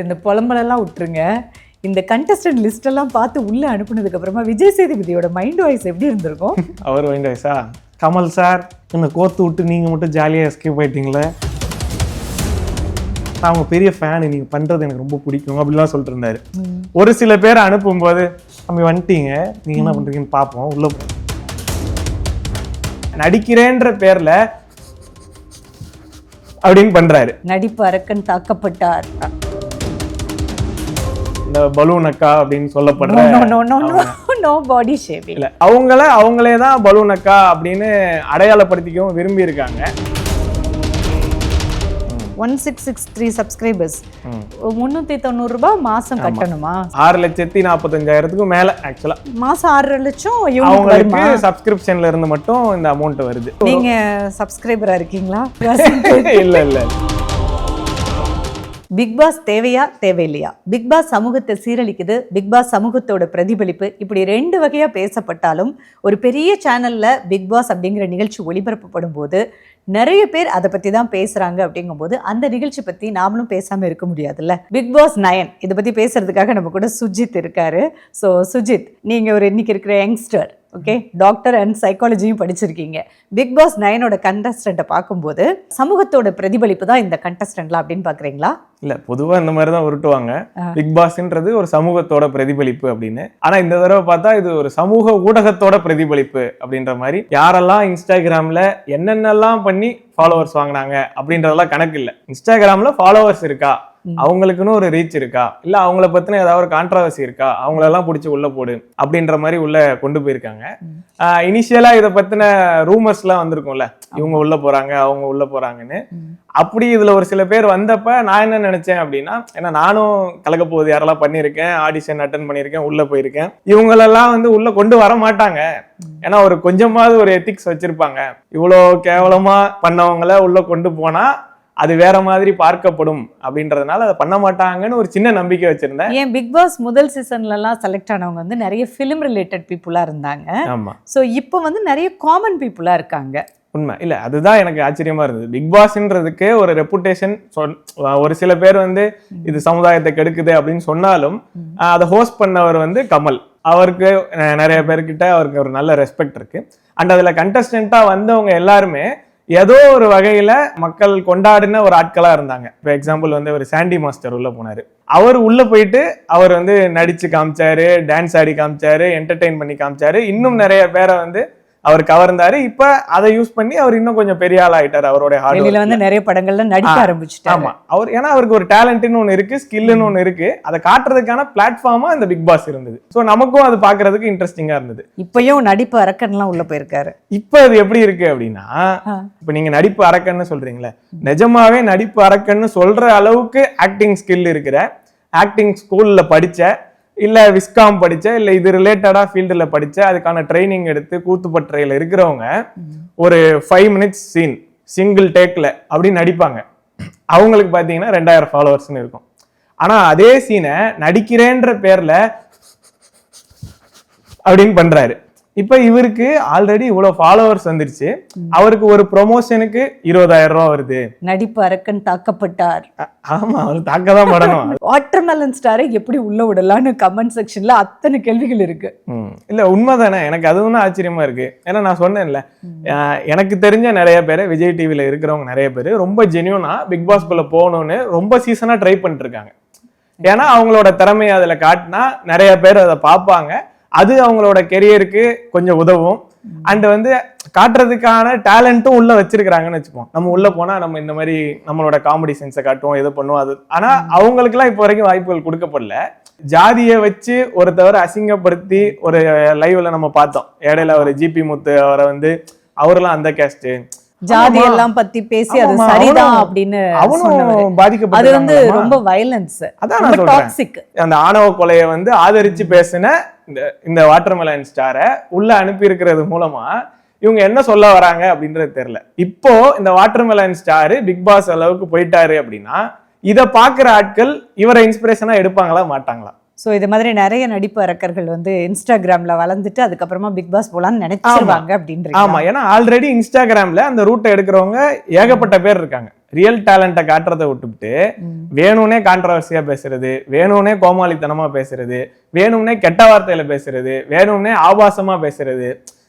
இந்த புலம்பலெல்லாம் விட்டுருங்க. இந்த கண்டஸ்டன்ட் லிஸ்ட் எல்லாம் பார்த்து உள்ள அனுப்புனதுக்கு அப்புறமா விஜய் சேதுபதியோட மைண்ட் வாய்ஸ் எப்படி இருந்திருக்கும்? அவர் வைண்ட் வயசா கமல் சார் என்னை கோத்து விட்டு நீங்கள் மட்டும் ஜாலியாக எஸ்கேப் ஆயிட்டீங்களே? நான் அவங்க பெரிய ஃபேனு நீங்கள் பண்ணுறது எனக்கு ரொம்ப பிடிக்கும் அப்படிலாம் சொல்லிட்டு இருந்தாரு. ஒரு சில பேரை அனுப்பும்போது தம்பி வந்துட்டீங்க. நீங்கள் என்ன பண்ணுறீங்கன்னு பார்ப்போம் உள்ள நடிக்கிறேன்ற பேர்ல அப்படின்னு பண்றாரு. நடிப்பு அரக்கன் தாக்கப்பட்டார். இந்த பலூன் அக்கா அப்படின்னு சொல்லப்படுற நோ பாடி ஷேவிங் இல்ல அவங்கள அவங்களே தான் பலூன் அக்கா அப்படின்னு அடையாளப்படுத்திக்கவும் விரும்பி இருக்காங்க one six six three subscribers முந்நூற்றி தொண்ணூறுரூபா மாதம் கட்டணுமா? ஆறு லட்சத்தி நாற்பத்தஞ்சாயிரத்துக்கும் மேல ஆக்சுவலா மாதம் ஆறரை லட்சம் அவங்களுக்கு சப்ஸ்கிரிப்ஷன்ல இருந்து மட்டும் இந்த அமௌண்ட் வருது. நீங்க சப்ஸ்கிரைபரா இருக்கீங்களா? இல்ல இல்ல. பிக் பாஸ் தேவையா தேவையில்லையா? பிக் பாஸ் சமூகத்தை சீரழிக்குது பிக் பாஸ் சமூகத்தோட பிரதிபலிப்பு. இப்படி ரெண்டு வகையாக பேசப்பட்டாலும் ஒரு பெரிய சேனலில் பிக் பாஸ் அப்படிங்கிற நிகழ்ச்சி ஒளிபரப்பப்படும் போது நிறைய பேர் அதை பற்றி தான் பேசுகிறாங்க அப்படிங்கும்போது அந்த நிகழ்ச்சி பற்றி நாமளும் பேசாமல் இருக்க முடியாதுல்ல? Big boss Nayan. இதை பற்றி பேசுறதுக்காக நம்ம கூட சுஜித் இருக்காரு. ஸோ சுஜித் நீங்கள் ஒரு இன்னைக்கு இருக்கிற யங்ஸ்டர் ஓகே? டாக்டர் அண்ட் சைக்காலஜியும் படிச்சிருக்கீங்க. பிக் பாஸ் நயனோட கண்டஸ்டண்ட்டை பார்க்கும்போது சமூகத்தோட பிரதிபலிப்பு தான் இந்த கண்டஸ்டன்ட்லாம் அப்படின்னு பார்க்குறீங்களா? இல்ல பொதுவா இந்த மாதிரி தான் உருட்டுவாங்க. பிக் பாஸ்ன்றது ஒரு சமூகத்தோட பிரதிபலிப்பு அப்படின்னு. ஆனா இந்த தடவை பார்த்தா இது ஒரு சமூக ஊடகத்தோட பிரதிபலிப்பு அப்படின்ற மாதிரி. யாரெல்லாம் இன்ஸ்டாகிராம்ல என்னென்னலாம் பண்ணி ஃபாலோவர்ஸ் வாங்கினாங்க அப்படின்றதெல்லாம் கணக்கு இல்ல. இன்ஸ்டாகிராம்ல ஃபாலோவர்ஸ் இருக்கா? அவங்களுக்குன்னு ஒரு ரீச் இருக்கா? இல்ல அவங்கள பத்தின ஏதாவது ஒரு கான்ட்ரவர்சி இருக்கா? அவங்களெல்லாம் பிடிச்சி உள்ள போடு அப்படின்ற மாதிரி உள்ள கொண்டு போயிருக்காங்க. இனிஷியலா இதை பத்தின ரூமர்ஸ் எல்லாம் வந்திருக்கும்ல. இவங்க உள்ள போறாங்க அவங்க உள்ள போறாங்கன்னு. அப்படி இதுல ஒரு சில பேர் வந்தப்ப நான் என்ன நினைச்சேன் அப்படின்னா ஏன்னா நானும் கலக்க போகுது யாரெல்லாம் பண்ணியிருக்கேன் ஆடிஷன் அட்டன் பண்ணியிருக்கேன் உள்ள போயிருக்கேன். இவங்களெல்லாம் வந்து உள்ள கொண்டு வர மாட்டாங்க. ஏன்னா ஒரு கொஞ்சமாவது ஒரு எத்திக்ஸ் வச்சிருப்பாங்க. இவ்வளோ கேவலமா பண்ணவங்கள உள்ள கொண்டு போனா அது வேற மாதிரி பார்க்கப்படும் அப்படின்றதுனால அதை பண்ண மாட்டாங்கன்னு ஒரு சின்ன நம்பிக்கை வச்சிருந்தேன். ஏன் பிக் பாஸ் முதல் சீசன்லலாம் செலக்ட் ஆனவங்க வந்து நிறைய ஃபிலிம் ரிலேட்டட் பீப்புளாக இருந்தாங்க. ஆமா. ஸோ இப்போ வந்து நிறைய காமன் பீப்புளாக இருக்காங்க. உண்மை. இல்ல அதுதான் எனக்கு ஆச்சரியமா இருந்தது. பிக் பாஸ்ன்றதுக்கு ஒரு ரெப்புடேஷன் ஒரு சில பேர் வந்து இது சமுதாயத்தை கெடுக்குது அப்படின்னு சொன்னாலும் அதை ஹோஸ்ட் பண்ணவர் வந்து கமல். அவருக்கு நிறைய பேர்கிட்ட அவருக்கு ஒரு நல்ல ரெஸ்பெக்ட் இருக்கு. அண்ட் அதுல கண்டஸ்டண்டா வந்தவங்க எல்லாருமே ஏதோ ஒரு வகையில மக்கள் கொண்டாடின ஒரு ஆட்களா இருந்தாங்க. இப்போ எக்ஸாம்பிள் வந்து ஒரு சாண்டி மாஸ்டர் உள்ள போனாரு. அவர் உள்ள போயிட்டு அவர் வந்து நடிச்சு காமிச்சாரு டான்ஸ் ஆடி காமிச்சாரு என்டர்டெயின் பண்ணி காமிச்சாரு. இன்னும் நிறைய பேரை வந்து அவர் கவர்ந்தாரு இப்ப அதை யூஸ் பண்ணி அவர் இன்னும் கொஞ்சம் பெரிய ஆள் ஆயிட்டாரு அவருடைய ஹார்ட் வந்து நிறைய படங்கள்ல நடிக்க ஆ, ஆரம்பிச்சுட்டாங்க ஆமா. அவர் ஏன்னா அவருக்கு ஒரு டேலண்ட்னு ஒன்று இருக்கு ஸ்கில்னு ஒன்று இருக்கு. அதை காட்டுறதுக்கான பிளாட்ஃபார்மா இந்த பிக் பாஸ் இருந்தது. ஸோ நமக்கும் அது பார்க்கிறதுக்கு இன்ட்ரெஸ்டிங்கா இருந்தது. இப்பயும் நடிப்பு அரக்கன்லாம் உள்ள போயிருக்காரு. இப்போ அது எப்படி இருக்கு அப்படின்னா. இப்போ நீங்க நடிப்பு அரக்கன்னு சொல்றீங்களே நிஜமாவே நடிப்பு அரக்கன்னு சொல்ற அளவுக்கு ஆக்டிங் ஸ்கில் இருக்கிற ஆக்டிங் ஸ்கூல்ல படிச்ச இல்ல விஸ்காம் படிச்ச இல்ல இது ரிலேட்டடா ஃபீல்டுல படிச்ச அதுக்கான ட்ரைனிங் எடுத்து கூத்துப்பற்றையில இருக்கிறவங்க ஒரு ஃபைவ் மினிட்ஸ் சீன் சிங்கிள் டேக்ல அப்படி நடிப்பாங்க. அவங்களுக்கு பாத்தீங்கன்னா ரெண்டாயிரம் ஃபாலோவர்ஸ்னு இருக்கும். ஆனா அதே சீனை நடிக்கிறேன்ற பேர்ல அப்படின்னு பண்றாரு. இப்ப இவருக்கு ஆல்ரெடி இவ்வளவு ஃபாலோவர்ஸ் வந்துருச்சு. அவருக்கு ஒரு ப்ரொமோஷனுக்கு இருபதாயிரம் ரூபாய் வருது. நடிப்பு அரக்கன் தாக்கப்பட்டார். ஆமா அவர் தாக்க தான் படணும். வாட்டர்மெலன் ஸ்டாரை எப்படி உள்ள விடலாம்னு கமெண்ட் செக்ஷன்ல அத்தனை கேள்விகள் இருக்கு. இல்ல உண்மைதானே. எனக்கு அதுவும் தான் ஆச்சரியமா இருக்கு. ஏன்னா நான் சொன்னேன்ல. எனக்கு தெரிஞ்ச நிறைய பேர் விஜய் டிவில இருக்கிறவங்க நிறைய பேர் ரொம்ப ஜெனியூனா பிக் பாஸ்குள்ள போகணும்னு ரொம்ப சீசனா ட்ரை பண்ணிட்டு இருக்காங்க. ஏன்னா அவங்களோட திறமையை அதுல காட்டினா நிறைய பேர் அதை பார்ப்பாங்க. அது அவங்களோட கெரியருக்கு கொஞ்சம் உதவும். அண்ட் வந்து காட்டுறதுக்கான டேலண்ட்டும் உள்ள வச்சிருக்கிறாங்கன்னு வச்சுப்போம். நம்ம உள்ள போனா நம்ம இந்த மாதிரி நம்மளோட காமெடி சென்ஸை காட்டுவோம் எது பண்ணுவோம் அது. ஆனா அவங்களுக்குலாம் இப்போ வரைக்கும் வாய்ப்புகள் கொடுக்கப்படல. ஜாதியை வச்சு ஒருத்தவரை அசிங்கப்படுத்தி ஒரு லைவ்ல நம்ம பார்த்தோம். இடையில ஒரு ஜிபி முத்து அவரை வந்து அவரெல்லாம் அந்த கேஸ்ட் ஜாதி எல்லாம் பத்தி பேசி அது சரிதான் அப்படின்னு அவனும். அது வந்து பாதிக்கப்பட்டு ரொம்ப வயலன்ஸ் அதான் டாக்ஸிக் அந்த ஆணவ கொலையை வந்து ஆதரிச்சு பேசின இந்த இந்த வாட்டர்மெலன் ஸ்டாரை உள்ள அனுப்பி இருக்கிறது மூலமா இவங்க என்ன சொல்ல வராங்க அப்படின்றது தெரியல. இப்போ இந்த வாட்டர்மெலன் ஸ்டார் பிக் பாஸ் அளவுக்கு போயிட்டாரு அப்படின்னா இத பாக்குற ஆட்கள் இவரை இன்ஸ்பிரேஷனா எடுப்பாங்களா மாட்டாங்களா? சோ இது மாதிரி நிறைய நடிப்பு அரக்கர்கள் வந்து இன்ஸ்டாகிராம்ல வளர்ந்துட்டு அதுக்கப்புறமா பிக் பாஸ் போலான்னு நினைச்சிருவாங்க அப்படின்றீங்க ஆமா. ஏன்னா ஆல்ரெடி இன்ஸ்டாகிராம்ல அந்த ரூட்டை எடுக்கிறவங்க ஏகப்பட்ட பேர் இருக்காங்க. ரியல் டேலண்ட்டை காட்டுறதை விட்டுவிட்டு வேணும்னே கான்ட்ரவர்சியா பேசுறது வேணும்னே கோமாளித்தனமா பேசுறது வேணும்னே கெட்ட வார்த்தையில பேசுறது வேணும்னே ஆபாசமா பேசுறது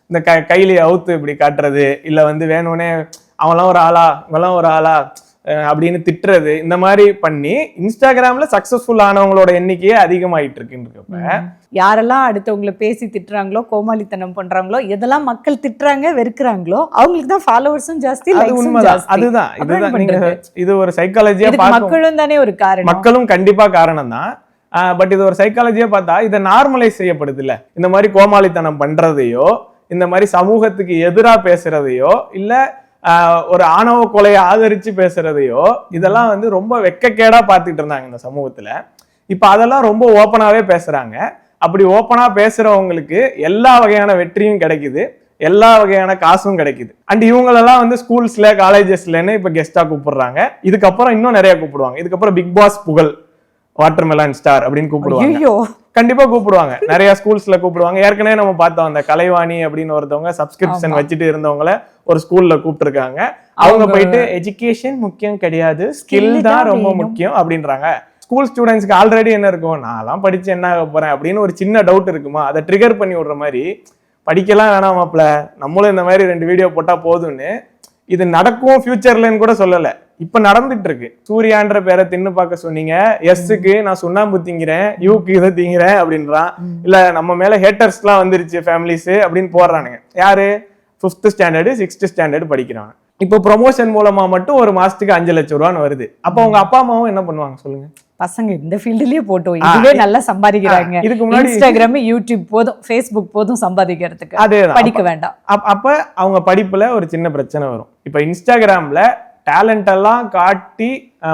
இந்த க கையில அவுத்து இப்படி காட்டுறது இல்ல வந்து வேணும்னே அவன்லாம் ஒரு ஆளா இவெல்லாம் ஒரு ஆளா அப்படின்னு திட்டுறது இந்த மாதிரி பண்ணி இன்ஸ்டாகிராம்ல சக்சஸ்ஃபுல் ஆனவங்களோட எண்ணிக்கையே அதிகமாயிட்டு இருக்குன்றப்ப யாரெல்லாம் அடுத்தவங்கள பேசி திட்டுறாங்களோ கோமாளித்தனம் பண்றாங்களோ எதெல்லாம் மக்கள் திட்டுறாங்க வெறுக்கிறாங்களோ அவங்களுக்கு தான் ஃபாலோவர்ஸும் ஜாஸ்தி உண்மைதான். அதுதான். இதுதான் நீங்க? இது ஒரு சைக்காலஜியா மக்களும் தானே ஒரு காரணம். மக்களும் கண்டிப்பா காரணம் தான். பட் இது ஒரு சைக்காலஜியா பார்த்தா இதை நார்மலைஸ் செய்யப்படுது இல்ல இந்த மாதிரி கோமாளித்தனம் பண்றதையோ இந்த மாதிரி சமூகத்துக்கு எதிரா பேசுறதையோ இல்ல ஒரு ஆணவ கொலையை ஆதரிச்சு பேசுறதையோ இதெல்லாம் வந்து ரொம்ப வெக்கக்கேடாக பார்த்துட்டு இருந்தாங்க இந்த சமூகத்துல. இப்ப அதெல்லாம் ரொம்ப ஓப்பனாவே பேசுறாங்க. அப்படி ஓப்பனா பேசுறவங்களுக்கு எல்லா வகையான வெற்றியும் கிடைக்குது. எல்லா வகையான காசும் கிடைக்குது. அண்ட் இவங்களெல்லாம் வந்து ஸ்கூல்ஸ்ல காலேஜஸ்லன்னு இப்ப கெஸ்ட்டாக கூப்பிடுறாங்க. இதுக்கப்புறம் இன்னும் நிறைய கூப்பிடுவாங்க. இதுக்கப்புறம் பிக் பாஸ் புகழ் வாட்டர் மெலான் ஸ்டார் அப்படின்னு கூப்பிடுவாங்க. கண்டிப்பா கூப்பிடுவாங்க. நிறைய ஸ்கூல்ஸ்ல கூப்பிடுவாங்க. ஏற்கனவே நம்ம பார்த்தோம் அந்த கலைவாணி அப்படின்னு ஒருத்தவங்க சப்ஸ்கிரிப்ஷன். வச்சுட்டு இருந்தவங்கள ஒரு ஸ்கூல்ல கூப்பிட்டுருக்காங்க. அவங்க போயிட்டு எஜுகேஷன் முக்கியம் கிடையாது ஸ்கில் தான் ரொம்ப. முக்கியம் அப்படின்றாங்க. ஸ்கூல் ஸ்டூடெண்ட்ஸ்க்கு ஆல்ரெடி என்ன இருக்கும் நான்லாம் படிச்சு என்ன ஆக போறேன்? அப்படின்னு ஒரு சின்ன டவுட் இருக்குமா? அதை ட்ரிகர் பண்ணி விடுற மாதிரி படிக்கலாம் வேணாம் மாப்ள நம்மளும் இந்த மாதிரி ரெண்டு வீடியோ போட்டா போதும்னு இது நடக்கும் ஃபியூச்சர்லன்னு கூட சொல்லல. இப்ப நடந்துட்டு இருக்கு சூர்யான்ற பேரை தின்னு பார்க்க சொன்னீங்க. எஸ்ஸுக்கு நான் சுண்ணாம்பு திங்கிறேன் யூக்கு இதை திங்கிறேன் அப்படின்றான். இல்ல நம்ம மேல ஹேட்டர்ஸ்லாம் வந்துருச்சு ஃபேமிலிஸ் அப்படின்னு போடுறானுங்க. யாரு? ஃபிஃப்த் ஸ்டாண்டர்டு சிக்ஸ்த் ஸ்டாண்டர்டு படிக்கிறாங்க இப்போ ப்ரொமோஷன் மூலமா மட்டும் ஒரு மாசத்துக்கு அஞ்சு லட்சம் ரூபான்னு வருது. அப்போ உங்க அப்பா அம்மாவும் என்ன பண்ணுவாங்க சொல்லுங்க? பசங்க இந்த ஃபீல்டுலயே போட்டோம் இதுவே நல்லா சம்பாதிக்கிறாங்க. இதுக்கு முன்னாடி- இன்ஸ்டாகிராம் யூடியூப் போதும் ஃபேஸ்புக் போதும் சம்பாதிக்கிறதுக்கு. அதேதான். படிக்க வேண்டாம். அப்- அப்ப அவங்க படிப்புல ஒரு சின்ன பிரச்சனை வரும். இப்ப இன்ஸ்டாகிராம்ல டேலண்ட் எல்லாம் காட்டி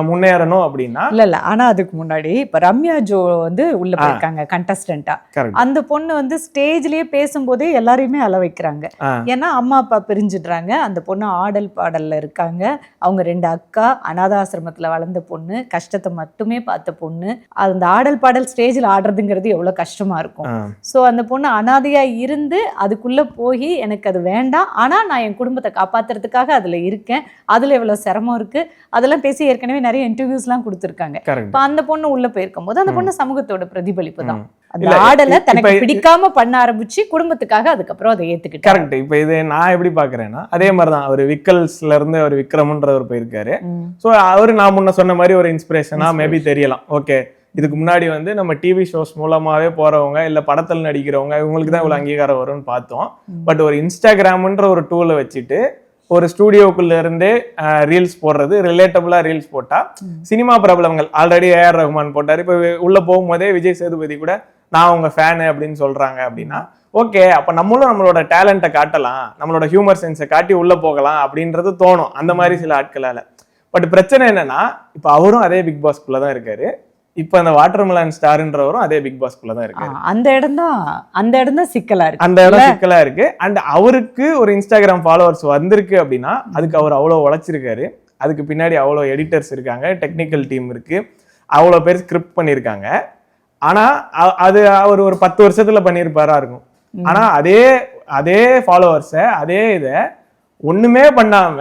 முன்னேறணும் அப்படின்னா இல்ல இல்ல ஆனா அதுக்கு முன்னாடி இப்ப ரம்யா ஜோ வந்து உள்ள போயிருக்காங்க கண்டஸ்டன்டா அந்த பொண்ணு வந்து ஸ்டேஜ்லயே பேசும்போதே எல்லாரையுமே அழ வைக்கிறாங்க. ஏன்னா அம்மா அப்பா பிரிஞ்சிடுறாங்க. அந்த பொண்ணு ஆடல் பாடல்ல இருக்காங்க. அவங்க ரெண்டு அக்கா அனாதாசிரமத்துல வளர்ந்த பொண்ணு கஷ்டத்தை மட்டுமே பார்த்த பொண்ணு. அந்த ஆடல் பாடல் ஸ்டேஜ்ல ஆடுறதுங்கிறது எவ்வளவு கஷ்டமா இருக்கும். ஸோ அந்த பொண்ணு அனாதையா இருந்து அதுக்குள்ள போய் எனக்கு அது வேண்டாம். ஆனா நான் என் குடும்பத்தை காப்பாத்துறதுக்காக அதுல இருக்கேன். அதுல எவ்வளவு சிரமம் இருக்கு. அதெல்லாம் பேசி ஏற்கனவே நிறைய இன்டர்வியூஸ்லாம் கொடுத்துருக்காங்க. இப்ப அந்த பொண்ணு உள்ள போயிருக்கும் போது அந்த பொண்ணு சமூகத்தோட பிரதிபலிப்பு தான். அந்த ஆடலை தனக்கு பிடிக்காம பண்ண ஆரம்பிச்சு குடும்பத்துக்காக அதுக்கப்புறம் அதை ஏத்துக்கிட்டாங்க. கரெக்ட் இப்ப இது நான் எப்படி பாக்குறேன்னா அதே மாதிரிதான். அவர் விக்கல்ஸ்ல இருந்து அவர் விக்ரம்ன்றவர் போயிருக்காரு. ஸோ அவரு நான் முன்ன சொன்ன மாதிரி ஒரு இன்ஸ்பிரேஷனா மேபி தெரியலாம். ஓகே இதுக்கு முன்னாடி வந்து நம்ம டிவி ஷோஸ் மூலமாவே போறவங்க இல்ல படத்தில் நடிக்கிறவங்க இவங்களுக்கு தான் இவ்வளவு அங்கீகாரம் வரும்னு பார்த்தோம். பட் ஒரு இன்ஸ்டாகிராம்ன்ற ஒரு டூலை வச்சுட்டு ஒரு ஸ்டூடியோக்குள்ள இருந்தே ரீல்ஸ் போடுறது ரிலேட்டபிளா ரீல்ஸ் போட்டா சினிமா பிரபலங்கள் ஆல்ரெடி ஏஆர் ரஹ்மான் போட்டார். இப்போ உள்ள போகும்போதே விஜய் சேதுபதி கூட நான் உங்க ஃபேனு அப்படின்னு சொல்றாங்க அப்படின்னா ஓகே அப்போ நம்மளும் நம்மளோட டேலண்ட்டை காட்டலாம் நம்மளோட ஹியூமர் சென்ஸை காட்டி உள்ளே போகலாம் அப்படின்றது தோணும் அந்த மாதிரி சில ஆட்களால். பட் பிரச்சனை என்னன்னா இப்போ அவரும் அதே பிக் பாஸ்க்குள்ளே தான் இருக்காரு. இப்ப அந்த வாட்டர்மெலன் ஸ்டார்ன்றவரும் அதே பிக் பாஸ்குள்ள தான் ஆ, இருக்காரு அந்த இடம் தான் அந்த இடம் தான் சிக்கலா இருக்கு. அந்த இடம் சிக்கலா இருக்கு. அண்ட் அவருக்கு ஒரு இன்ஸ்டாகிராம் ஃபாலோவர்ஸ் வந்திருக்கு அப்படின்னா அதுக்கு அவர் அவ்வளோ உழைச்சிருக்காரு. அதுக்கு பின்னாடி அவ்வளோ எடிட்டர்ஸ் இருக்காங்க டெக்னிக்கல் டீம் இருக்கு. அவ்வளோ பேர் ஸ்கிரிப்ட் பண்ணியிருக்காங்க ஆனா அது அவர் ஒரு பத்து வருஷத்துல பண்ணியிருப்பாரா இருக்கும். ஆனா அதே அதே ஃபாலோவர்ஸை அதே இதை ஒண்ணுமே பண்ணாம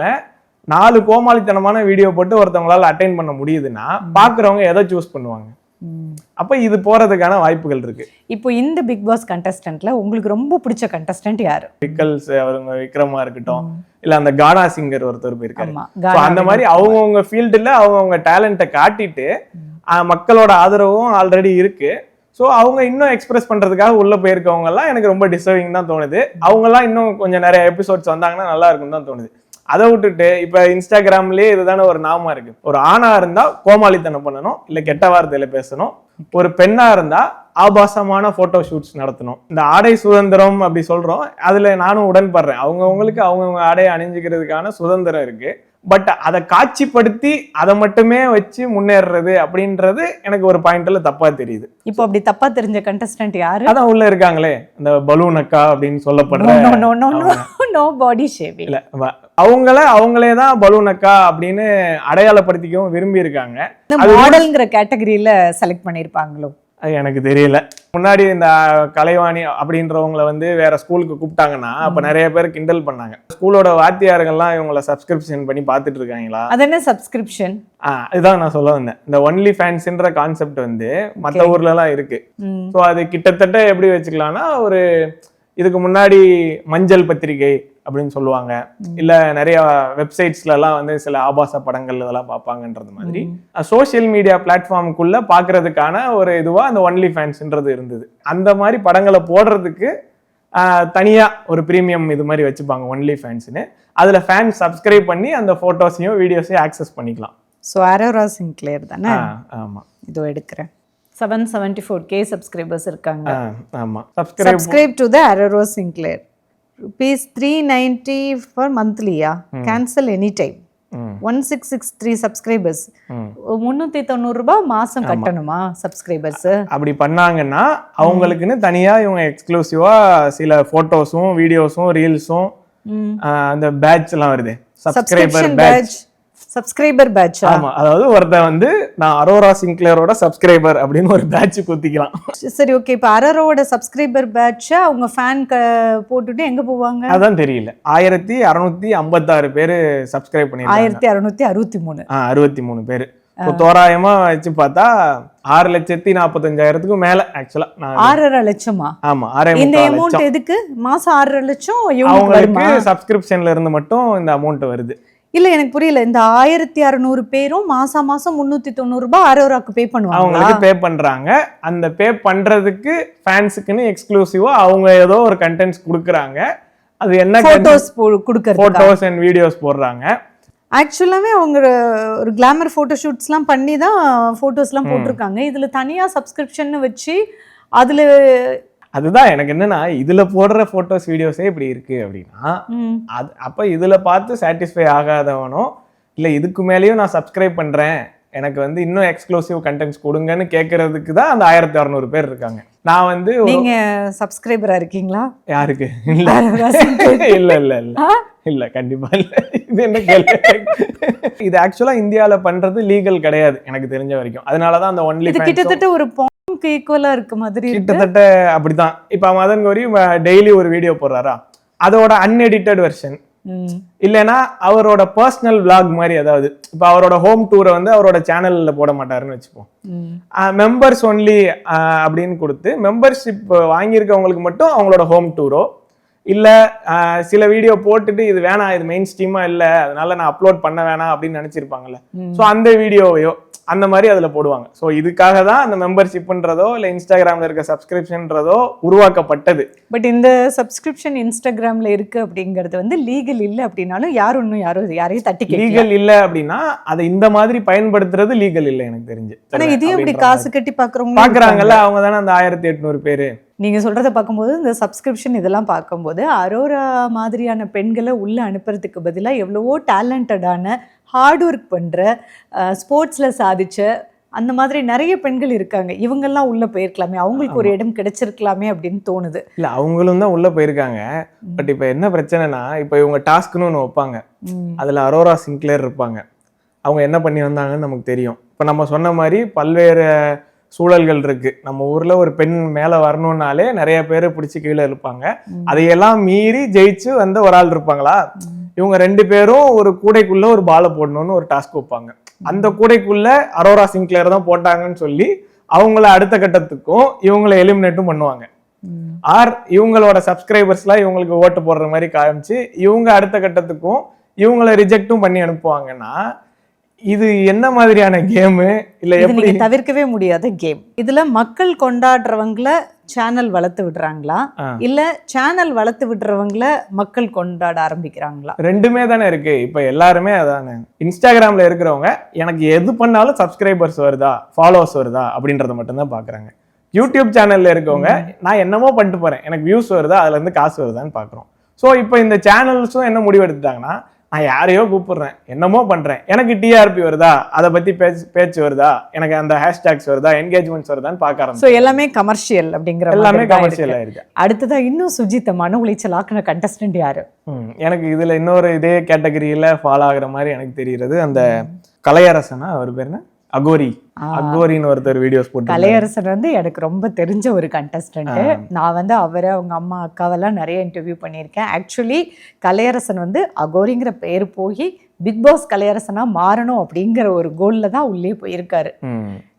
நாலு கோமாளித்தனமான வீடியோ போட்டு ஒருத்தவங்களால அட்டைன் பண்ண முடியுதுன்னா பாக்குறவங்க எதை சூஸ் பண்ணுவாங்க. அப்ப இது போறதுக்கான வாய்ப்புகள் இருக்கு. இப்போ இந்த பிக் பாஸ் கண்டஸ்டன்ட்ல உங்களுக்கு ரொம்ப பிடிச்ச கண்டஸ்டன்ட் யாரு? விக்கல்ஸ் அவருங்க விக்ரமா இருக்கட்டும் இல்ல அந்த கானா சிங்கர் ஒருத்தர் போயிருக்காரு. அந்த மாதிரி அவங்கவுங்க ஃபீல்டுல அவங்கவுங்க டேலண்ட்டை காட்டிட்டு மக்களோட ஆதரவும் ஆல்ரெடி இருக்கு. ஸோ அவங்க இன்னும் எக்ஸ்பிரஸ் பண்றதுக்காக உள்ள போயிருக்கவங்க எல்லாம் எனக்கு ரொம்ப டிசர்விங் தான் தோணுது. அவங்க எல்லாம் இன்னும் கொஞ்சம் நிறைய எபிசோட்ஸ் வந்தாங்கன்னா நல்லா இருக்கும்னு தான் தோணுது. அதை விட்டுட்டு இப்போ இன்ஸ்டாகிராம்லயே இதுதானே ஒரு நாமம் இருக்கு. ஒரு ஆணா இருந்தா கோமாளித்தனம் பண்ணணும் இல்ல கெட்ட வார்த்தையில பேசணும். ஒரு பெண்ணா இருந்தா ஆபாசமான போட்டோ ஷூட்ஸ் நடத்தணும். இந்த ஆடை சுதந்திரம் அப்படி சொல்றோம். அதுல நானும் உடன்படுறேன். அவங்கவுங்களுக்கு அவங்கவுங்க ஆடையை அணிஞ்சுக்கிறதுக்கான சுதந்திரம் இருக்கு. பட் அதை காட்சிப்படுத்தி அதை மட்டுமே வச்சு முன்னேறுறது அப்படின்றது எனக்கு ஒரு பாயிண்ட்ல தப்பா தெரியுது. இப்போ அப்படி தப்பா தெரிஞ்ச கண்டஸ்டன்ட் யாரு? அதான் உள்ள இருக்காங்களே இந்த பலூன் அக்கா அப்படின்னு சொல்லப்படுற பாடி ஷேவிங் இல்ல அவங்கள அவங்களே தான் பலூன் அக்கா அப்படின்னு அடையாளப்படுத்திக்கவும் விரும்பி இருக்காங்க. மாடல்ங்கிற கேட்டகரியில செலக்ட் பண்ணிருப்பாங்களோ? அது எனக்கு தெரியல. முன்னாடி இந்த கலைவாணி அப்படின்றவங்கள வந்து வேற ஸ்கூலுக்கு கூப்பிட்டாங்கன்னா அப்ப நிறைய பேர் கிண்டல் பண்ணாங்க. ஸ்கூலோட வாத்தியாருங்கெல்லாம் இவங்கள சப்ஸ்கிரிப்ஷன் பண்ணி பார்த்துட்டு இருக்காங்களா? அது என்ன சப்ஸ்கிரிப்ஷன் இதுதான் நான் சொல்ல வந்தேன். இந்த ஒன்லி ஃபேன்ஸ்ன்ற கான்செப்ட் வந்து மற்ற ஊர்ல எல்லாம் இருக்கு. ஸோ அது கிட்டத்தட்ட எப்படி வச்சுக்கலாம்னா ஒரு இதுக்கு முன்னாடி மஞ்சள் பத்திரிகை அப்படின்னு சொல்லுவாங்க. இல்ல நிறைய வெப்சைட்ஸ்ல எல்லாம் வந்து சில ஆபாச படங்கள் இதெல்லாம் பார்ப்பாங்கன்றது மாதிரி. சோஷியல் மீடியா பிளாட்ஃபார்முக்குள்ள பாக்குறதுக்கான ஒரு இதுவா அந்த ஒன்லி ஃபேன்ஸ்ன்றது இருந்தது. அந்த மாதிரி படங்களை போடுறதுக்கு தனியா ஒரு ப்ரீமியம் இது மாதிரி வச்சுப்பாங்க ஒன்லி ஃபேன்ஸ்னு அதுல ஃபேன்ஸ் சப்ஸ்கிரைப் பண்ணி அந்த போட்டோஸையும் வீடியோஸையும் ஆக்சஸ் பண்ணிக்கலாம். ஸோ அரோரா சிங்க்லேயர் தானே? ஆமா. இதோ எடுக்கிறேன். Seven seventy four K subscribers இருக்காங்க. ஆ, ஆமா. Subscribe subscribe to the Aurora Sinclair rupees three ninety four மந்த்லியா cancel any time. One six six three subscribers. முந்நூற்றி தொண்ணூறுரூபா மாதம் கட்டணுமா சப்ஸ்கிரைபர்ஸ் அப்படி பண்ணாங்கன்னா அவங்களுக்குன்னு தனியா இவங்க எக்ஸ்க்ளூசிவா சில போட்டோஸும் வீடியோஸும் ரீல்ஸும் அந்த பேட்ச் எல்லாம் வருது. சப்ஸ்கிரைபர் பேட்ச் சப்ஸ்கிரைபர் பேட்சா ஆமா அதாவது ஒருத்தன் வந்து நான் அரோரா சிங்க்லேயரோட சப்ஸ்கிரைபர் அப்படின்னு ஒரு பேட்ச் குத்திக்கலாம். சரி ஓகே இப்போ அரரோட சப்ஸ்கிரைபர் பேட்சை அவங்க ஃபேன் போட்டுட்டு எங்கே போவாங்க? அதான் தெரியல. ஆயிரத்தி அறுநூத்தி ஐம்பத்தாறு பேரு சப்ஸ்கிரைப் பண்ணிருக்காங்க ஆயிரத்தி அறுநூத்தி அறுபத்தி மூணு அறுபத்தி மூணு பேரு இப்போ தோராயமா வச்சு பார்த்தா ஆறு லட்சத்தி நாற்பத்தஞ்சாயிரத்துக்கும் மேல ஆக்சுவலா நான் ஆறரை லட்சமா? ஆமா ஆறே இந்த அமௌண்ட் எதுக்கு? மாசம் ஆறரை லட்சம் அவங்களுக்கு சப்ஸ்கிரிப்ஷன்ல இருந்து மட்டும் இந்த அமௌண்ட் வருது. இல்ல எனக்கு புரியல. இந்த ஆயிரத்தி அறுநூறு பேரும் மாசம் மாசம் முன்னூத்தி தொண்ணூறு ரூபாய் அரோராக்கு பே பண்ணுவாங்களா? அவங்களுக்கு பே பண்றாங்க. அந்த பே பண்றதுக்கு ஃபேன்ஸுக்குன்னு எக்ஸ்க்ளூசிவா அவங்க ஏதோ ஒரு கண்டென்ட்ஸ் கொடுக்குறாங்க. அது என்ன போட்டோஸ் கொடுக்கறது போட்டோஸ் அண்ட் வீடியோஸ் போடுறாங்க. ஆக்சுவலாவே அவங்க ஒரு கிளாமர் போட்டோ ஷூட்ஸ்லாம் பண்ணி தான் ஃபோட்டோஸ்லாம் போட்டிருக்காங்க. இதுல தனியா சப்ஸ்கிரிப்ஷன் வச்சு அதுல அதுதான் எனக்கு என்னன்னா இதுல போடுற போட்டோஸ் வீடியோஸே இப்படி இருக்கு அப்படின்னா அது அப்ப இதுல பார்த்து சாட்டிஸ்ஃபை ஆகாதவனோ இல்ல இதுக்கு மேலேயும் நான் சப்ஸ்கிரைப் பண்றேன் எனக்கு வந்து இன்னும் எக்ஸ்க்ளூசிவ் கண்டென்ட்ஸ் கொடுங்கன்னு கேட்கறதுக்கு தான் அந்த ஆயிரத்தி அறுநூறு பேர் இருக்காங்க. நான் வந்து நீங்க சப்ஸ்கிரைபரா இருக்கீங்களா? யாருக்கு? இல்ல. இல்ல இல்ல இல்ல. இல்ல கண்டிப்பா இல்ல. இது என்ன கேள்வி? இது ஆக்சுவலா இந்தியால பண்றது லீகல் கிடையாது எனக்கு தெரிஞ்ச வரைக்கும். அதனாலதான் அந்த ஒன்லி கிட்டத்தட்ட ஒரு பாம்புக்கு ஈக்குவலா இருக்க மாதிரி கிட்டத்தட்ட அப்படிதான். இப்ப மதன் கௌரி டெய்லி ஒரு வீடியோ போடுறாரா? அதோட அன்எடிட்டட் வெர்ஷன் இல்லைன்னா அவரோட பர்சனல் vlog மாதிரி ஏதாவது இப்போ அவரோட ஹோம் டூரை வந்து அவரோட சேனல்ல போட மாட்டாருன்னு வச்சுப்போம். மெம்பர்ஸ் ஒன்லி அப்படின்னு கொடுத்து மெம்பர்ஷிப் வாங்கியிருக்கவங்களுக்கு மட்டும் அவங்களோட ஹோம் டூரோ இல்லை சில வீடியோ போட்டுட்டு இது வேணாம் இது மெயின் ஸ்ட்ரீமாக இல்லை அதனால நான் அப்லோட் பண்ண வேணாம் அப்படின்னு நினச்சிருப்பாங்கல்ல. ஸோ அந்த வீடியோவையோ அந்த மாதிரி அதில் போடுவாங்க. ஸோ இதுக்காக தான் அந்த மெம்பர்ஷிப்ன்றதோ இல்லை இன்ஸ்டாகிராமில் இருக்க சப்ஸ்கிரிப்ஷன்றதோ உருவாக்கப்பட்டது. பட் இந்த சப்ஸ்கிரிப்ஷன் இன்ஸ்டாகிராம்ல இருக்கு அப்படிங்கிறது வந்து லீகல் இல்ல அப்படின்னாலும் யாரும் இன்னும் யாரும் யாரையும் தட்டி லீகல் இல்லை அப்படின்னா அதை இந்த மாதிரி பயன்படுத்துறது லீகல் இல்லை எனக்கு தெரிஞ்சு. ஆனா இதையும் இப்படி காசு கட்டி பாக்குறவங்க பாக்குறாங்கல்ல அவங்க தானே அந்த ஆயிரத்தி எட்நூறு பேரு? நீங்க சொல்றத பார்க்கும்போது இந்த சப்ஸ்கிரிப்ஷன் இதெல்லாம் பார்க்கும்போது அரோரா மாதிரியான பெண்களை உள்ள அனுப்புறதுக்கு பதிலா எவ்வளவோ டேலண்டடான ஹார்ட் ஒர்க் பண்ற ஸ்போர்ட்ஸ்ல சாதிச்ச அந்த மாதிரி நிறைய பெண்கள் இருக்காங்க. இவங்கெல்லாம் உள்ள போயிருக்கலாமே. அவங்களுக்கு ஒரு இடம் கிடைச்சிருக்கலாமே அப்படின்னு தோணுது. இல்ல அவங்களும் தான் உள்ள போயிருக்காங்க. பட் இப்ப என்ன பிரச்சனைனா இப்ப இவங்க டாஸ்க்னு ஒன்று வைப்பாங்க. அதுல அரோரா சிங்க்லேர் இருப்பாங்க. அவங்க என்ன பண்ணி வந்தாங்கன்னு நமக்கு தெரியும். இப்ப நம்ம சொன்ன மாதிரி பல்வேறு சூழல்கள் இருக்கு. நம்ம ஊர்ல ஒரு பெண் மேல வரணும்னாலே நிறைய பேர் பிடிச்சி கீழே இருப்பாங்க. அதையெல்லாம் மீறி ஜெயிச்சு வந்த ஒரு ஆள் இருப்பாங்களா? இவங்க ரெண்டு பேரும் ஒரு கூடைக்குள்ள ஒரு பாலை போடணும்னு ஒரு டாஸ்க் வைப்பாங்க. அந்த கூடைக்குள்ள அரோரா சிங்க்லேர் தான் போட்டாங்கன்னு சொல்லி அவங்கள அடுத்த கட்டத்துக்கும் இவங்களை எலிமினேட்டும் பண்ணுவாங்க. ஆர் இவங்களோட சப்ஸ்கிரைபர்ஸ்லாம் இவங்களுக்கு ஓட்டு போடுற மாதிரி காமிச்சு இவங்க அடுத்த கட்டத்துக்கும் இவங்கள ரிஜெக்டும் பண்ணி அனுப்புவாங்கன்னா இது என்ன மாதிரியான கேமு இல்ல எப்படி? தவிர்க்கவே முடியாத கேம் இதுல மக்கள் கொண்டாடுறவங்கள சேனல் வளர்த்து விடுறாங்களா. இல்ல சேனல் வளர்த்து விடுறவங்கள மக்கள் கொண்டாட ஆரம்பிக்கிறாங்களா? ரெண்டுமே தானே இருக்கு. இப்ப எல்லாருமே அதானே. இன்ஸ்டாகிராம்ல இருக்கிறவங்க எனக்கு எது பண்ணாலும் சப்ஸ்கிரைபர்ஸ் வருதா? ஃபாலோவர்ஸ் வருதா? அப்படின்றத மட்டும்தான் பாக்குறாங்க. யூடியூப் சேனல்ல இருக்கவங்க நான் என்னமோ பண்ணிட்டு போறேன். எனக்கு வியூஸ் வருதா? அதுல இருந்து காசு வருதான்னு பாக்குறோம். ஸோ இப்போ இந்த சேனல்ஸும் என்ன முடிவு எடுத்துட்டாங்கன்னா நான் யாரையோ கூப்பிடுறேன். என்னமோ பண்றேன். எனக்கு டிஆர்பி வருதா? அதை பத்தி பேச்சு பேச்சு வருதா? எனக்கு அந்த ஹேஷ்டேக்ஸ் வருதா? என்கேஜ்மெண்ட்ஸ் வருதான்னு பார்க்க சோ எல்லாமே கமர்ஷியல் அப்படிங்கிற எல்லாமே கமர்ஷியல் இருக்கு. ஆயிருக்கு. அடுத்ததா இன்னும் சுஜித்த மன உளைச்சல் ஆக்கின கண்டஸ்டன்ட் யாரு? எனக்கு இதுல இன்னொரு இதே கேட்டகரியில ஃபாலோ ஆகுற மாதிரி எனக்கு தெரிகிறது. அந்த கலையரசனா அவர் பேர் என்ன? அகோரி. அகோரின்னு ஒருத்தர் வீடியோஸ் போட்டு கலையரசன் வந்து எனக்கு ரொம்ப தெரிஞ்ச ஒரு கண்டஸ்டன்ட் நான் வந்து அவரை அவங்க அம்மா அக்காவெல்லாம் நிறைய இன்டர்வியூ பண்ணியிருக்கேன். ஆக்சுவலி கலையரசன் வந்து அகோரிங்கிற பேர் போய் பிக் பாஸ் கலையரசனா மாறணும் அப்படிங்கிற ஒரு கோல்ல தான் உள்ளே போயிருக்காரு.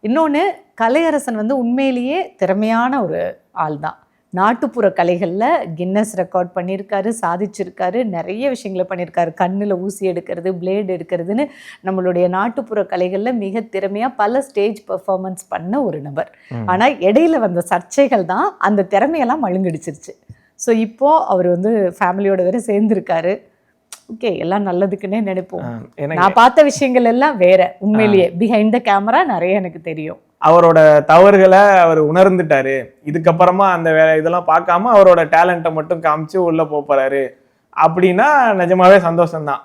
இன்னொன்று கலையரசன் வந்து உண்மையிலேயே திறமையான ஒரு ஆள் தான் நாட்டுப்புற கலைகளில் கின்னஸ் ரெக்கார்ட் பண்ணியிருக்காரு சாதிச்சிருக்காரு நிறைய விஷயங்களை பண்ணியிருக்காரு. கண்ணில் ஊசி எடுக்கிறது பிளேடு எடுக்கிறதுன்னு நம்மளுடைய நாட்டுப்புற கலைகளில் மிக திறமையாக பல ஸ்டேஜ் பெர்ஃபார்மன்ஸ் பண்ண ஒரு நபர். ஆனால் இடையில வந்த சர்ச்சைகள் தான் அந்த திறமையெல்லாம் மழுங்கடிச்சிருச்சு. ஸோ இப்போ அவர் வந்து ஃபேமிலியோட வேற சேர்ந்துருக்காரு. ஓகே எல்லாம் நல்லதுக்குன்னே நினைப்போம். நான் பார்த்த விஷயங்கள் எல்லாம் வேற. உண்மையிலேயே பிஹைண்ட் த கேமரா நிறைய எனக்கு தெரியும். அவரோட தவறுகளை அவர் உணர்ந்துட்டாரு. இதுக்கப்புறமா அந்த வேலை இதெல்லாம் பார்க்காம அவரோட டேலண்ட்டை மட்டும் காமிச்சு உள்ள போப் போறாரு. அப்படின்னா நிஜமாவே சந்தோஷம்தான்.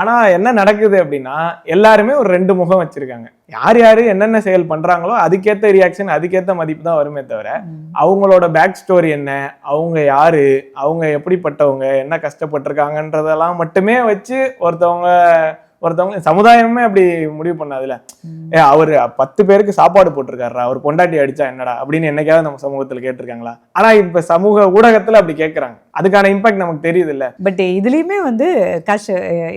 ஆனா என்ன நடக்குது அப்படின்னா எல்லாருமே ஒரு ரெண்டு முகம் வச்சிருக்காங்க. யார் யாரு என்னென்ன செயல் பண்றாங்களோ அதுக்கேத்த ரியாக்ஷன் அதுக்கேத்த மதிப்பு தான் வருமே தவிர அவங்களோட பேக் ஸ்டோரி என்ன அவங்க யாரு அவங்க எப்படிப்பட்டவங்க என்ன கஷ்டப்பட்டிருக்காங்கன்றதெல்லாம் மட்டுமே வச்சு ஒருத்தவங்க ஒருத்தவங்க சமுதாயமே அப்படி முடிவு பண்ணாதுல ஏ அவரு பத்து பேருக்கு சாப்பாடு போட்டிருக்காருடா அவர் பொண்டாட்டி அடிச்சா என்னடா அப்படின்னு என்னைக்காவது நம்ம சமூகத்துல கேட்டிருக்காங்களா? ஆனா இப்ப சமூக ஊடகத்துல அப்படி கேக்குறாங்க. அதுக்கான இம்பாக்ட் நமக்கு தெரியுது இல்ல பட் இதுலயுமே வந்து கஷ்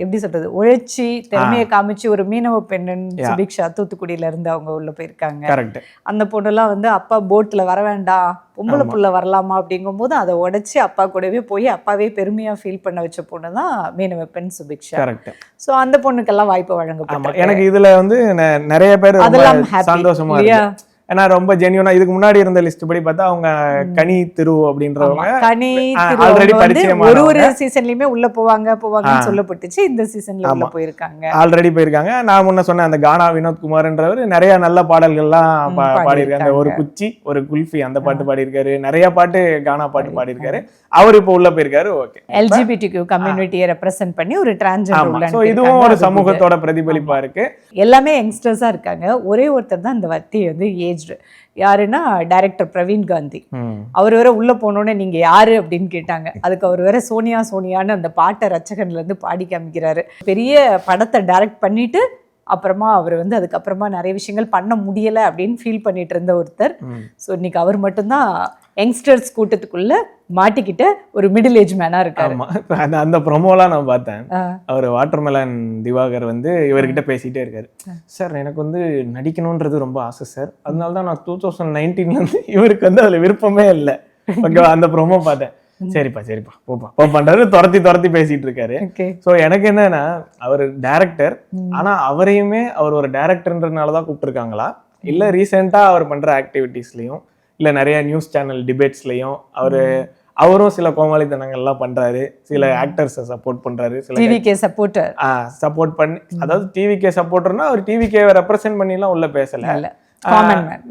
எப்படி சொல்றது உழைச்சி திறமையை காமிச்சு ஒரு மீனவ பெண்ணன். சுபிக்ஷா தூத்துக்குடியில இருந்து அவங்க உள்ள போயிருக்காங்க. கரெக்ட் அந்த பொண்ணெல்லாம் வந்து அப்பா போட்ல வர வேண்டாம். பொம்பளை புள்ள வரலாமா அப்படிங்கும்போது அதை உடைச்சு அப்பா கூடவே போய் அப்பாவே பெருமையா ஃபீல் பண்ண வச்ச பொண்ணு தான் மீனவ பெண் சுபிக்ஷா. கரெக்ட் சோ அந்த பொண்ணுக்கெல்லாம் வாய்ப்பு ஆமா வழங்கப்பட்டிருக்கு எனக்கு இதுல வந்து நிறைய பேர் அதெல்லாம் சந்தோஷமா ஏன்னா ரொம்ப ஜென்யூனா இதுக்கு முன்னாடி இருந்த லிஸ்ட் படி பார்த்தா அவங்க கனி திரு அப்படின்றவங்க. கனி ஆ, திரு already அவங்க வந்து பரிச்சயமானவங்க. ஒரு ஒரு சீசன்லயுமே உள்ள போவாங்க போவாங்கன்னு சொல்லப்பட்டுச்சு. இந்த சீசன்ல உள்ள. போயிருக்காங்க. ஆல்ரெடி போயிருக்காங்க. நான் முன்ன சொன்ன அந்த கானா வினோத்குமார்ன்றவர் நிறைய நல்ல பாடல்கள்லாம் பாடியிருக்காங்க. ஒரு. குச்சி ஒரு குல்ஃபி அந்த பாட்டு பாடியிருக்காரு. நிறைய பாட்டு கானா பாட்டு பாடியிருக்காரு. அவர் இப்போ உள்ள போயிருக்காரு. ஓகே. எல்ஜிபிடிக்யூ கம்யூனிட்டியை ரெப்ரசென்ட் பண்ணி ஒரு உள்ள சோ இதுவும் ஒரு சமூகத்தோட பிரதிபலிப்பா இருக்கு. எல்லாமே யங்ஸ்டர்ஸா இருக்காங்க. ஒரே ஒருத்தர் தான் இந்த வத்தி வந்து ஏஜ்டு யாருன்னா டைரக்டர் பிரவீன் காந்தி. அவர் வேற உள்ள போனோடனே நீங்க யாரு அப்படின்னு கேட்டாங்க. அதுக்கு அவர் வேற சோனியா சோனியான்னு அந்த பாட்டை ரச்சகன்ல இருந்து பாடி காமிக்கிறாரு. பெரிய படத்தை டைரக்ட் பண்ணிட்டு அப்புறமா அவர் வந்து அதுக்கப்புறமா நிறைய விஷயங்கள் பண்ண முடியல அப்படின்னு ஃபீல் பண்ணிட்டு இருந்த ஒருத்தர். ஸோ இன்னைக்கு அவர் மட்டும்தான் யங்ஸ்டர்ஸ் கூட்டத்துக்குள்ள மாட்டிக்கிட்ட ஒரு மிடில் ஏஜ் மேனா இருக்காரு. அந்த அந்த ப்ரொமோலாம் நான் பார்த்தேன். அவர் வாட்டர்மெலன் திவாகர் வந்து இவர்கிட்ட பேசிட்டே இருக்காரு. சார் எனக்கு வந்து நடிக்கணும்ன்றது ரொம்ப ஆசை சார். அதனால தான் நான் டூ தௌசண்ட் நைன்டீன்ல இருந்து இவருக்கு வந்து அதுல விருப்பமே இல்லை. ஓகேவா? அந்த ப்ரொமோ பார்த்தேன். சரிப்பா சரிப்பா போப்பா. போப்பான்றாரு துரத்தி துரத்தி பேசிட்டு இருக்காரு. ஸோ எனக்கு என்னன்னா அவர் டைரக்டர் ஆனா அவரையுமே அவர் ஒரு டைரக்டர்ன்றனால தான் கூப்பிட்டுருக்காங்களா? இல்ல ரீசெண்டா அவர் பண்ற ஆக்டிவிட்டீஸ்லயும் இல்ல நிறைய நியூஸ் சேனல் டிபேட்ஸ்லயும் அவரு அவரும் சில கோமாளித்தனங்கள்லாம் பண்றாரு. சில ஆக்டர்ஸை சப்போர்ட் பண்றாரு. சில டிவிகே சப்போர்ட்டர் சப்போர்ட் பண்ணி அதாவது டிவிகே சப்போர்ட்டர்னா அவர் டிவிகே ரெப்ரசென்ட் பண்ணிலாம் உள்ள பேசல.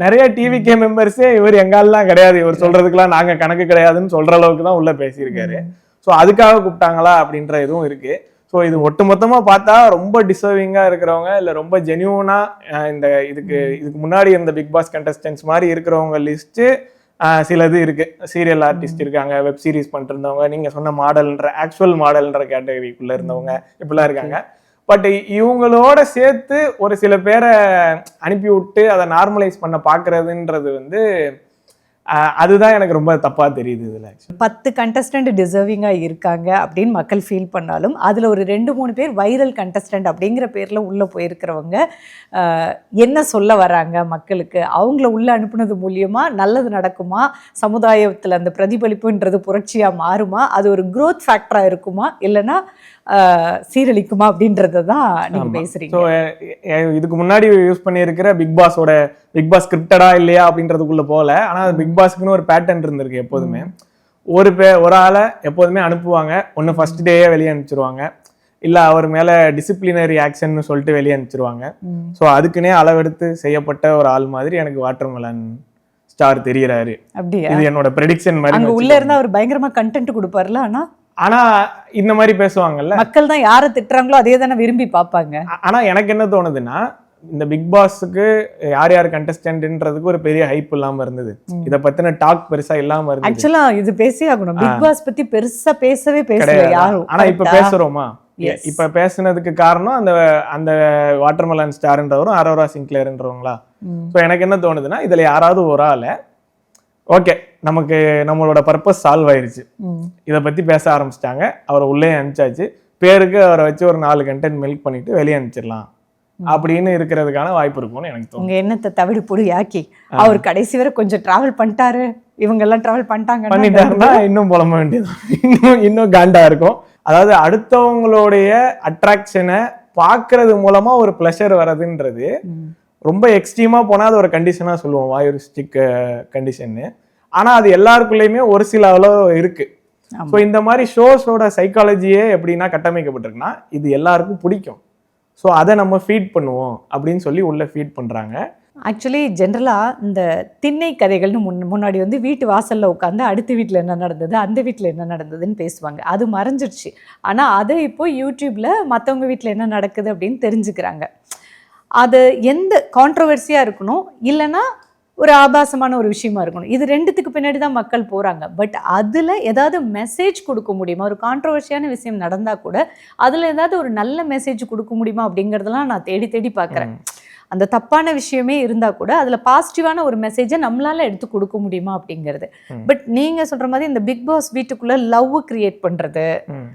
நிறைய டிவிகே மெம்பர்ஸே இவர் எங்காலலாம் கிடையாது. இவர் சொல்றதுக்கெல்லாம் நாங்க கணக்கு கிடையாதுன்னு சொல்ற அளவுக்கு தான் உள்ள பேசியிருக்காரு. ஸோ அதுக்காக கூப்பிட்டாங்களா அப்படின்ற இதுவும் இருக்கு. ஸோ இது ஒட்டுமொத்தமா பார்த்தா ரொம்ப டிசர்விங்கா இருக்கிறவங்க இல்ல ரொம்ப ஜென்யூனா இந்த இதுக்கு இதுக்கு முன்னாடி இருந்த பிக் பாஸ் கண்டஸ்டன்ஸ் மாதிரி இருக்கிறவங்க லிஸ்ட் சிலது இருக்கு. சீரியல் ஆர்டிஸ்ட் இருக்காங்க வெப் சீரிஸ் பண்ணிட்டு இருந்தவங்க நீங்க சொன்ன மாடல்ன்ற ஆக்சுவல் மாடல்ன்ற கேட்டகரிக்குள்ள இருந்தவங்க இப்படிலாம் இருக்காங்க. பட் இவங்களோட சேர்த்து ஒரு சில பேரை அனுப்பி விட்டு அதை நார்மலைஸ் பண்ண பாக்குறதுன்றது வந்து அதுதான் எனக்கு ரொம்ப தப்பா தெரியுது இதுல. பத்து கண்டஸ்டன்ட் டிசர்விங்காக இருக்காங்க அப்படின்னு மக்கள் ஃபீல் பண்ணாலும் அதில் ஒரு ரெண்டு மூணு பேர் வைரல் கண்டஸ்டன்ட் அப்படிங்கிற பேரில் உள்ளே போயிருக்கிறவங்க என்ன சொல்ல வராங்க மக்களுக்கு? அவங்கள உள்ளே அனுப்புனது மூலியமா நல்லது நடக்குமா? சமுதாயத்தில் அந்த பிரதிபலிப்புன்றது புரட்சியாக மாறுமா? அது ஒரு growth ஃபேக்டராக இருக்குமா? இல்லைன்னா சீரழிக்குமா அப்படின்றத தான் நீங்கள். பேசுகிறீங்க இதுக்கு முன்னாடி யூஸ் பண்ணியிருக்கிற பிக் பாஸோட பிக் பாஸ் ஸ்கிரிப்டடா இல்லையா அப்படின்றதுக்குள்ள போகல. ஆனா பிக் பாஸ்க்குன்னு ஒரு பேட்டர்ன் இருந்திருக்கு எப்போதுமே. ஒரு பே ஒரு ஆளை எப்போதுமே அனுப்புவாங்க. ஒன்று ஃபர்ஸ்ட் டேயே வெளியே அனுப்பிச்சிருவாங்க. இல்ல அவர் மேல டிசிப்ளினரி ஆக்ஷன் சொல்லிட்டு வெளியே அனுப்பிச்சிருவாங்க. ஸோ அதுக்குன்னே அளவெடுத்து செய்யப்பட்ட ஒரு ஆள் மாதிரி எனக்கு வாட்டர்மெலன் ஸ்டார் தெரியறாரு. இது என்னோட ப்ரெடிக்ஷன் மாதிரி அங்கே உள்ளே. இருந்தால் அவர் பயங்கரமாக கண்டென்ட் கொடுப்பார்ல ஆனால் ஆனா இந்த மாதிரி பேசுவாங்கல்ல. மக்கள் தான் யாரை திட்டுறாங்களோ அதே தானே விரும்பி பார்ப்பாங்க. ஆனா எனக்கு என்ன தோணுதுன்னா இந்த பிக் பாஸ்க்கு யார் யார் கண்டஸ்டன்ட்ன்றதுக்கு ஒரு பெரிய ஹைப் இல்லாம இருந்தது. இத பத்தின டாக் பெருசா இல்லாம இருந்தது. ஆக்சுவலா இது பேசி ஆகணும். பிக் பாஸ் பத்தி பெருசா பேசவே பேசல யாரும். ஆனா இப்ப? பேசுறோமா. இப்ப பேசுனதுக்கு காரணம் அந்த அந்த வாட்டர்மெலன் ஸ்டார்ன்றவரும் அரோரா சிங்க்லேர்ன்றவங்களா ம். ஸோ எனக்கு என்ன தோணுதுன்னா இதுல யாராவது ஒரு ஆளை ஓகே நமக்கு நம்மளோட பர்பஸ் சால்வ் ஆயிருச்சு. இதை பத்தி பேச ஆரம்பிச்சிட்டாங்க. அவரை உள்ளே அனுப்பிச்சாச்சு. பேருக்கு அவரை வச்சு ஒரு நாலு கண்டென்ட் மெல்க் பண்ணிட்டு வெளியே அனுப்பிச்சிடலாம். அப்படின்னு இருக்கிறதுக்கான வாய்ப்பு இருக்கும்னு எனக்கு தோணுது. உங்க எண்ணத்தை தவிடு பொடி ஆக்கி அவர் கடைசி வரை கொஞ்சம் டிராவல் பண்ணிட்டாரு. இவங்க எல்லாம் டிராவல் பண்ணிட்டாங்கன்னா பண்ணிட்டாருன்னா இன்னும் புலம்ப வேண்டியது. இன்னும் இன்னும் காண்டா இருக்கும். அதாவது அடுத்தவங்களுடைய அட்ராக்ஷனை பார்க்கறது மூலமா ஒரு ப்ளஷர் வர்றதுன்றது. ரொம்ப எக்ஸ்ட்ரீமா போனா அது ஒரு கண்டிஷனா சொல்லுவோம். வாயுரிஸ்டிக் கண்டிஷன்னு ஆனா அது எல்லாருக்குள்ளயுமே ஒரு சில அளவு இருக்கு. ஸோ இந்த மாதிரி ஷோஸோட சைக்காலஜியே எப்படின்னா கட்டமைக்கப்பட்டிருக்குன்னா இது எல்லாருக்கும் பிடிக்கும். ஸோ அதை நம்ம ஃபீட் பண்ணுவோம் அப்படின்னு சொல்லி உள்ளே ஃபீட் பண்ணுறாங்க ஆக்சுவலி ஜென்ரலாக இந்த திண்ணை கதைகள்னு முன் முன்னாடி வந்து வீட்டு வாசலில் உட்காந்து அடுத்த வீட்டில் என்ன நடந்தது அந்த வீட்டில் என்ன நடந்ததுன்னு பேசுவாங்க. அது மறைஞ்சிருச்சு. ஆனால் அதை இப்போ யூடியூப்பில் மற்றவங்க வீட்டில் என்ன நடக்குது அப்படின்னு தெரிஞ்சுக்கிறாங்க. அது எந்த கான்ட்ரவர்சியாக இருக்கணும் இல்லைன்னா ஒரு ஆபாசமான ஒரு விஷயமா இருக்கணும். இது ரெண்டுத்துக்கு பின்னாடி தான் மக்கள் போகிறாங்க பட் அதில் ஏதாவது மெசேஜ் கொடுக்க முடியுமா? ஒரு கான்ட்ரவர்சியான விஷயம் நடந்தால் கூட அதில் ஏதாவது ஒரு நல்ல மெசேஜ் கொடுக்க முடியுமா அப்படிங்கிறதெல்லாம் நான் தேடி தேடி பார்க்குறேன். அந்த தப்பான விஷயமே இருந்தா கூட அதுல பாசிட்டிவான ஒரு மெசேஜை நம்மளால எடுத்து கொடுக்க முடியுமா அப்படிங்கிறது. பட் நீங்க சொல்ற மாதிரி இந்த பிக் பாஸ் வீட்டுக்குள்ள லவ் கிரியேட். ஆஹ்,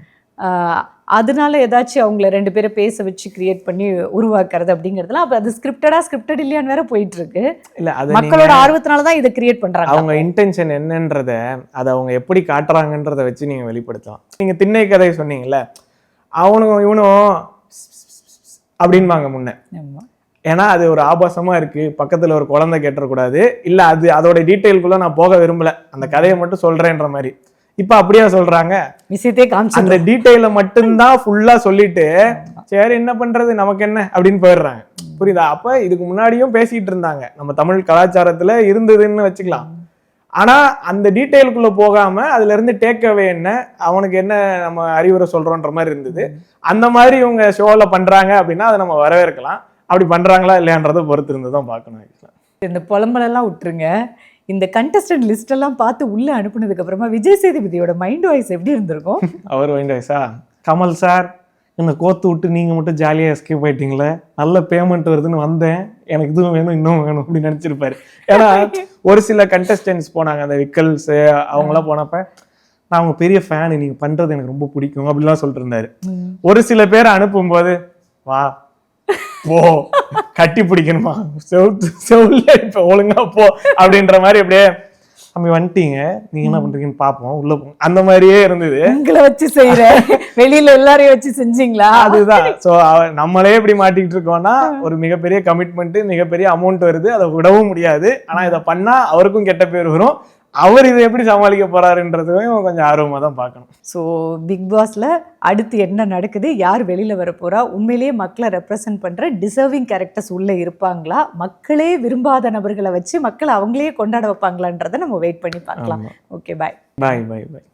அதனால ஏதாச்சும் அவங்கள ரெண்டு பேரை பேச வச்சு கிரியேட் பண்ணி உருவாக்குறது அப்படிங்கிறதுலாம் அப்ப அது ஸ்கிரிப்டடா ஸ்கிரிப்டட் இல்லையான்னு வேற போயிட்டு இருக்கு இல்ல அது மக்களோட ஆர்வத்தினால தான் இதை கிரியேட் பண்றாங்க. அவங்க இன்டென்ஷன் என்னன்றத அதை அவங்க எப்படி காட்டுறாங்கன்றத வச்சு நீங்க வெளிப்படுத்தலாம். நீங்க திண்ணை கதை சொன்னீங்கல்ல அவனும் இவனும் அப்படின்பாங்க முன்ன. ஏன்னா அது ஒரு ஆபாசமா இருக்கு. பக்கத்துல ஒரு குழந்தை கேட்டக்கூடாது இல்ல அது அதோட டீட்டெயிலுக்குள்ள நான் போக விரும்பல. அந்த கதையை மட்டும் சொல்றேன்ற மாதிரி. இப்ப அப்படியே சொல்றாங்க? விஷயத்தையே காமிச்சு அந்த டீட்டெயில மட்டும்தான் ஃபுல்லா சொல்லிட்டு சரி என்ன பண்றது? நமக்கு என்ன? அப்படின்னு போயிடுறாங்க. புரியுதா? அப்ப இதுக்கு முன்னாடியும் பேசிட்டு இருந்தாங்க. நம்ம தமிழ் கலாச்சாரத்துல இருந்ததுன்னு வச்சுக்கலாம். ஆனா அந்த டீட்டெயிலுக்குள்ள போகாம அதுல இருந்து டேக் அவே என்ன? அவனுக்கு என்ன நம்ம அறிவுரை சொல்றோன்ற மாதிரி இருந்தது. அந்த மாதிரி இவங்க ஷோல பண்றாங்க அப்படின்னா அதை நம்ம வரவேற்கலாம். அப்படி பண்றாங்களா இல்லையான்றதை பொறுத்து இருந்து தான் பார்க்கணும். இந்த புலம்பலெல்லாம் விட்டுருங்க. இந்த கண்டஸ்டன்ட் லிஸ்ட் எல்லாம் பார்த்து உள்ள அனுப்புனதுக்கு அப்புறமா விஜய் சேதுபதியோட மைண்ட் வாய்ஸ் எப்படி இருந்திருக்கும்? அவர் வைண்ட் வயசா கமல் சார் என்னை கோத்து விட்டு நீங்க மட்டும் ஜாலியா எஸ்கேப் ஆயிட்டீங்களே? நல்ல பேமெண்ட் வருதுன்னு வந்தேன். எனக்கு இதுவும் வேணும் இன்னும் வேணும் அப்படின்னு நினைச்சிருப்பாரு. ஏன்னா ஒரு சில கண்டஸ்டன்ஸ் போனாங்க அந்த விக்கல்ஸ் அவங்களாம் போனப்ப நான் அவங்க பெரிய ஃபேன் நீங்க பண்றது எனக்கு ரொம்ப பிடிக்கும் அப்படிலாம் சொல்லிட்டு இருந்தாரு. ஒரு சில பேர் அனுப்பும்போது வா போ கட்டி பிடிக்கணுமா? செவுத்து செவுல இப்ப ஒழுங்கா போ அப்படின்ற மாதிரி அப்படியே தம்பி வந்துட்டீங்க. நீங்க என்ன பண்றீங்கன்னு பாப்போம். உள்ள போ. அந்த மாதிரியே இருந்தது. உங்களை வச்சு செய்யறேன் வெளியில எல்லாரையும் வச்சு செஞ்சீங்களா? அதுதான். சோ நம்மளே இப்படி மாட்டிக்கிட்டு இருக்கோம்னா ஒரு மிகப்பெரிய கமிட்மெண்ட் மிகப்பெரிய அமௌண்ட் வருது. அதை விடவும் முடியாது. ஆனா இதை பண்ணா அவருக்கும் கெட்ட பேர் வரும். அவர் இதை எப்படி சமாளிக்க போறாருன்றதையும் கொஞ்சம் ஆர்வமா தான் பார்க்கணும். ஸோ பிக் பாஸ்ல அடுத்து என்ன நடக்குது? யார் வெளியில வர போறா? உண்மையிலேயே மக்களை ரெப்ரசன்ட் பண்ற டிசர்விங் கேரக்டர்ஸ் உள்ள இருப்பாங்களா? மக்களே விரும்பாத நபர்களை வச்சு மக்களை அவங்களே கொண்டாட வைப்பாங்களான்றதை நம்ம வெயிட் பண்ணி பார்க்கலாம். ஓகே பாய் பாய் பாய் பாய்